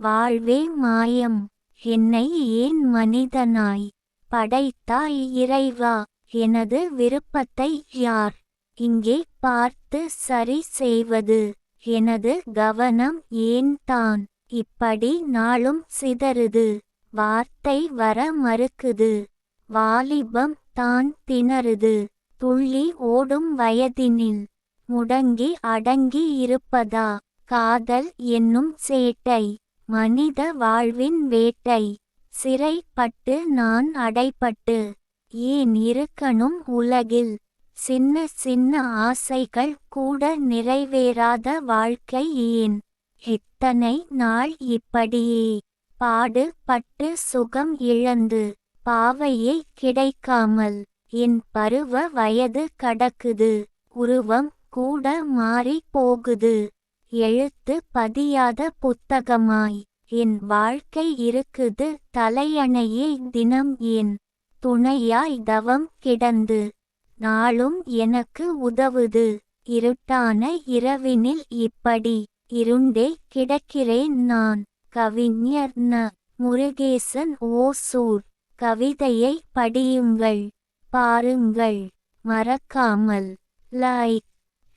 வாழ்வே மாயம். என்னை ஏன் மனிதனாய்? படைத்தாய் இறைவா. எனது விருப்பத்தை யார்? இங்கே பார்த்து சரி செய்வது. எனது கவனம் ஏன் தான்? இப்படி நாளும் சிதறுது. வார்த்தை வர மறுக்குது. வாலிபம் தான் திணறுது. துள்ளி ஓடும் வயதினில். முடங்கி அடங்கி இருப்பதா? காதல் என்னும் சேட்டை. மனித வாழ்வின் வேட்டை. சிறைப்பட்டு நான் அடைப்பட்டு. ஏன் இருக்கணும் உலகில்? சின்ன சின்ன ஆசைகள் கூட நிறைவேறாத வாழ்க்கை ஏன்? இத்தனை நாள் இப்படியே? பாடு பட்டு சுகம் இழந்து பாவையே கிடைக்காமல் என் பருவ வயது கடக்குது. உருவம் கூட மாறி போகுது. எழுத்து பதியாத புத்தகமாய் என் வாழ்க்கை இருக்குது தலையணையே தினம் என் துணையாய் தவம் கிடந்து நாளும் எனக்கு உதவுது இருட்டான இரவினில் இப்படி இருண்டே கிடக்கிறேன் நான் கவிஞர் ந. முருகேசன் ஓசூர். கவிதையை படியுங்கள் பாருங்கள். மறக்காமல் லைக்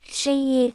ஷேர்